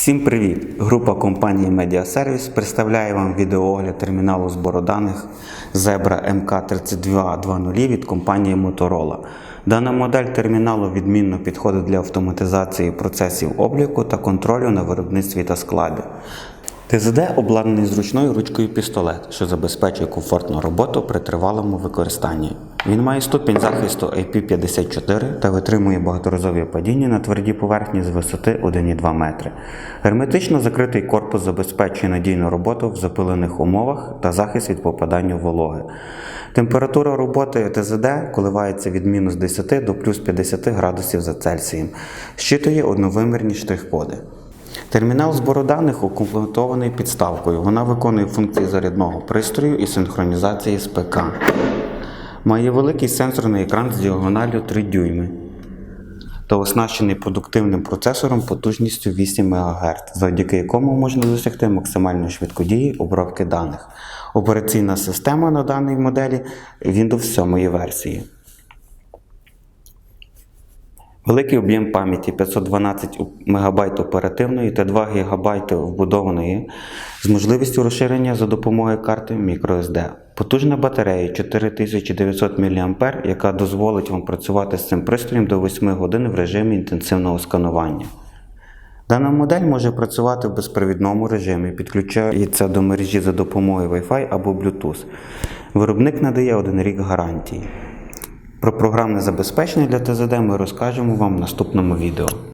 Всім привіт! Група компанії Media представляє вам відеоогляд терміналу збору даних Zebra MK3220 від компанії Motorola. Дана модель терміналу відмінно підходить для автоматизації процесів обліку та контролю на виробництві та складі. ТЗД обладнаний зручною ручкою пістолет, що забезпечує комфортну роботу при тривалому використанні. Він має ступінь захисту IP54 та витримує багаторазові падіння на твердій поверхні з висоти 1,2 метри. Герметично закритий корпус забезпечує надійну роботу в запилених умовах та захист від попадання вологи. Температура роботи ТЗД коливається від мінус 10 до плюс 50 градусів за Цельсієм. Щитує одновимірні штрих-коди. Термінал збору даних укомплектований підставкою. Вона виконує функції зарядного пристрою і синхронізації з ПК. Має великий сенсорний екран з діагоналлю 3 дюйми та оснащений продуктивним процесором потужністю 8 МГц, завдяки якому можна досягти максимальної швидкодії обробки даних. Операційна система на даній моделі Windows 7 версії. Великий об'єм пам'яті 512 МБ оперативної та 2 ГБ вбудованої з можливістю розширення за допомогою карти microSD. Потужна батарея 4900 мА, яка дозволить вам працювати з цим пристроєм до 8 годин в режимі інтенсивного сканування. Дана модель може працювати в безпровідному режимі, підключається до мережі за допомогою Wi-Fi або Bluetooth. Виробник надає один рік гарантії. Про програмне забезпечення для ТЗД ми розкажемо вам в наступному відео.